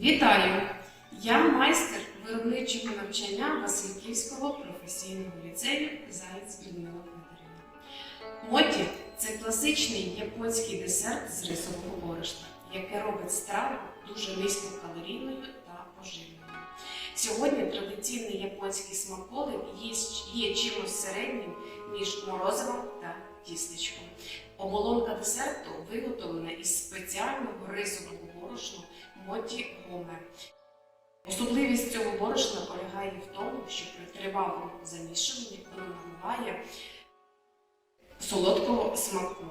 Вітаю! Я майстер виробничого навчання Васильківського професійного ліцею Заєць Людмила Федорівна. Моті це класичний японський десерт з рисового борошна, яке робить страву дуже низькокалорійною та поживною. Сьогодні традиційний японський смаколик є, чимось середнім між морозивом та тістечком. Оболонка десерту виготовлена із спеціального рисового борошна Моті Гомер. Особливість цього борошна полягає в тому, що при тривалому замішуванні воно набуває солодкого смаку,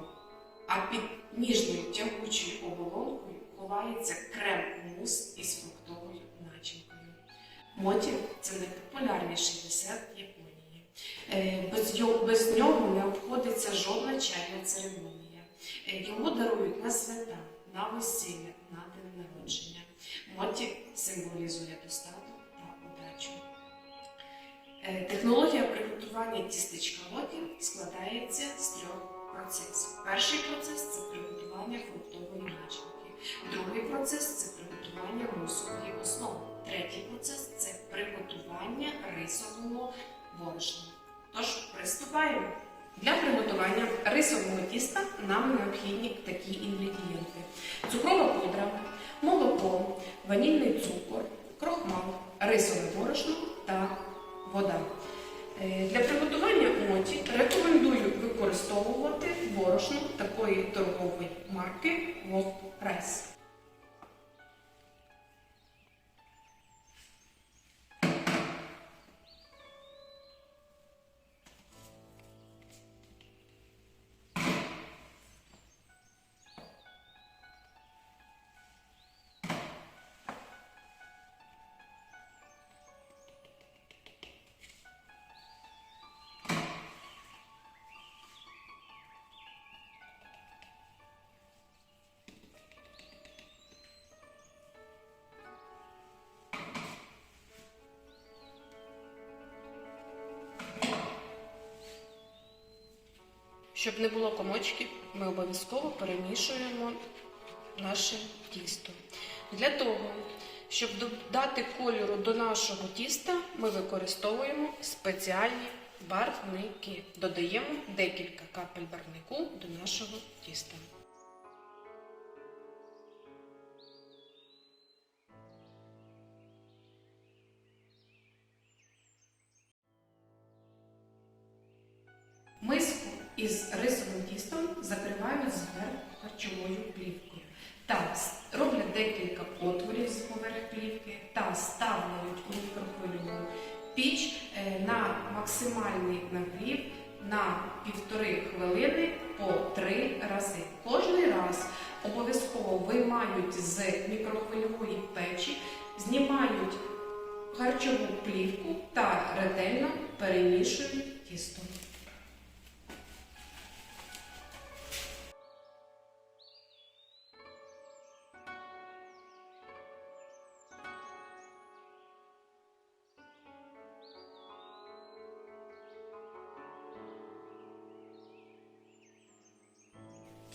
а під ніжною тягучою оболонкою ховається крем-мус із фруктовою начинкою. Моті це найпопулярніший десерт Японії. Е, Без без нього не обходиться жодна чайна церемонія. Е, Його дарують на свята, на весілля. Моті символізує достаток та удачу. Е, Технологія приготування тістечка моті складається з трьох процесів. Перший процес це приготування фруктової начинки. Другий процес це приготування мусової основи. Третій процес це приготування рисового борошна. Тож приступаємо. Для приготування рисового тіста нам необхідні такі інгредієнти: цукрова пудра, молоко, ванільний цукор, крохмал, рисове борошно та вода. Е, Для приготування моті рекомендую використовувати борошно такої торгової марки World Rice. Щоб не було комочків, ми обов'язково перемішуємо наше тісто. Для того, щоб додати кольору до нашого тіста, ми використовуємо спеціальні барвники. Додаємо декілька капель барвнику до нашого тіста. Із рисовим тістом закривають зверху харчовою плівкою. Та роблять декілька отворів з поверх плівки та ставлять у мікрохвильову піч е, на максимальний нагрів на півтори хвилини по три рази. Кожний раз обов'язково виймають з мікрохвильової печі, знімають харчову плівку та ретельно перемішують тісто.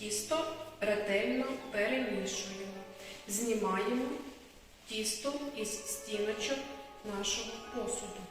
Тісто ретельно перемішуємо. Знімаємо тісто із стіночок нашого посуду.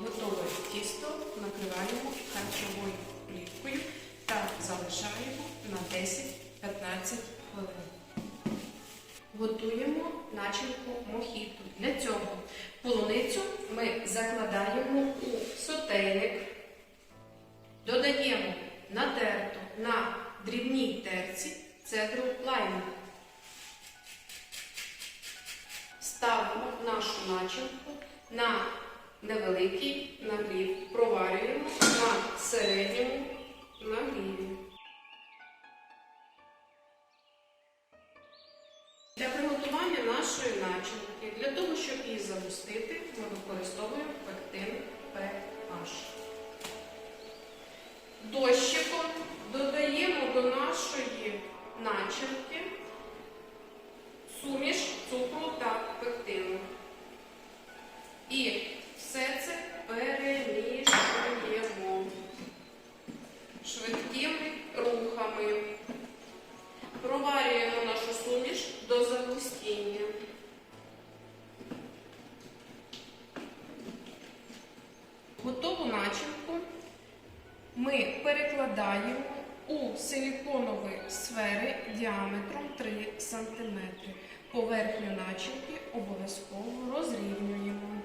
Готове тісто накриваємо харчовою плівкою та залишаємо на 10-15 хвилин. Готуємо начинку мохіту. Для цього полуницю ми закладаємо у сотейник, додаємо натерту на дрібній терці цедру лайму. Ставимо нашу начинку на невеликий нагрів. Проварюємо на середньому нагріві. Для приготування нашої начинки, для того, щоб її загустити, ми використовуємо пектин PH. Дощиком додаємо до нашої начинки суміш цукру та пектину. І силіконові сфери діаметром 3 см. Поверхню начинки обов'язково розрівнюємо.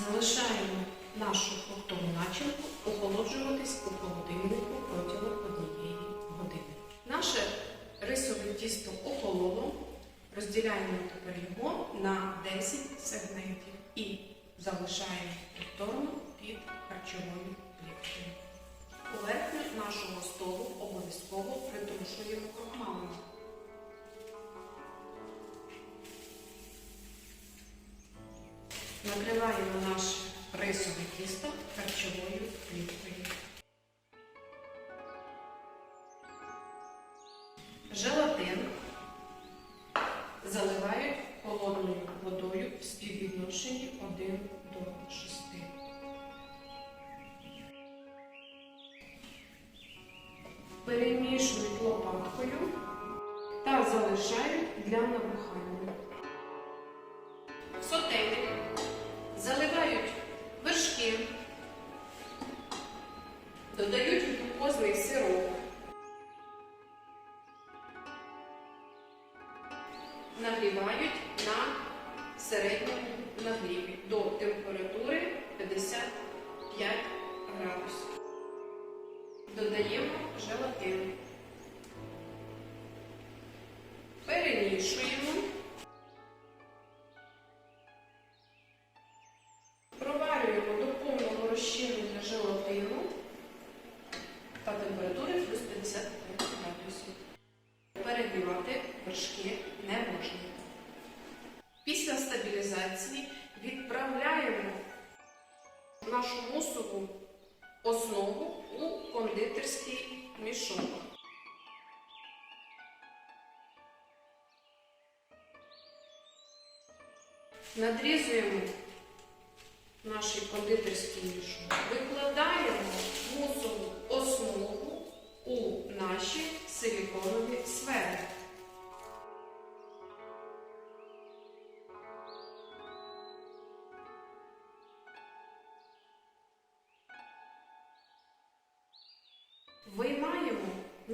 Залишаємо нашу фруктову начинку охолоджуватись у холодильнику протягом однієї години. Наше рисове тісто охололо. Розділяємо тепер його на 10 сегментів і залишаємо повторно під харчовою плівкою. Поверхню нашого столу обов'язково притрушуємо крохмалем. Накриваємо наше рисове тісто харчовою плівкою. Перемішують лопаткою та залишають для набухання. В заливають вершки, додають глюкозний сироп. нагрівають на середньому нагріві до температури 55 градусів. Додаємо желатин. У кондитерський мішок. Надрізуємо наш кондитерський мішок, викладаємо мусову основу у наші силіконові сфери.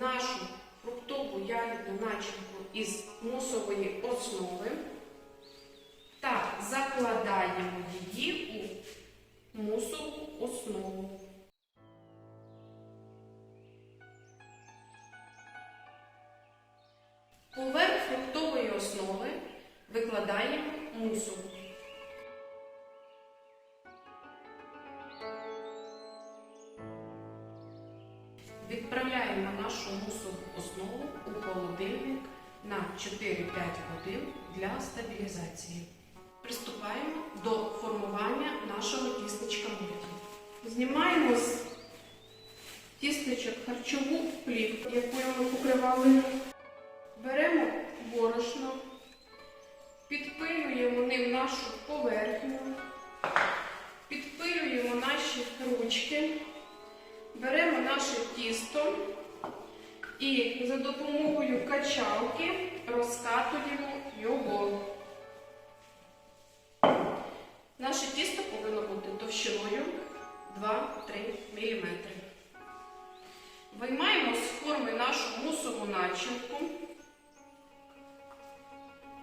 Нашу фруктову ягідну начинку із мусової основи та закладаємо її у мусову основу. Поверх фруктової основи викладаємо мусу. На 4-5 годин для стабілізації. Приступаємо до формування нашого тістечка мульті. Знімаємо з тістечок харчову плівку, якою ми покривали. Беремо борошно, підпилюємо ним нашу поверхню, підпилюємо наші ручки, беремо наше тісто і за допомогою качалки розкатуємо його. Наше тісто повинно бути товщиною 2-3 мм. Виймаємо з форми нашу мусову начинку.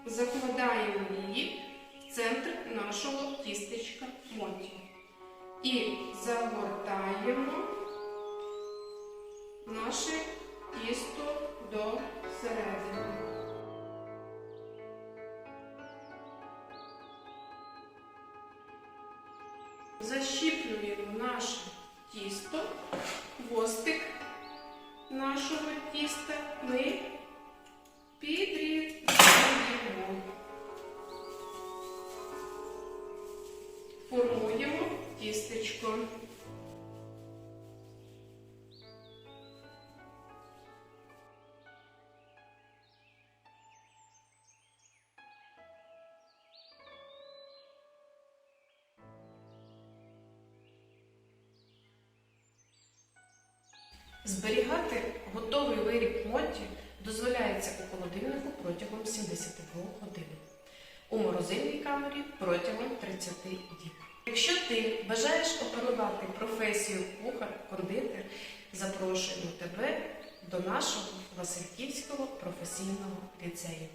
Закладаємо її в центр нашого тістечка моті. І загортаємо наше тісто до середини. Защіплюємо наше тісто, хвостик нашого тіста ми підрізаємо. Формуємо тістечко. Зберігати готовий виріб моті дозволяється у холодильнику протягом 72 годин, у морозильній камері протягом 30 діб. Якщо ти бажаєш оперувати професію кухар-кондитер, запрошуємо тебе до нашого Васильківського професійного ліцею.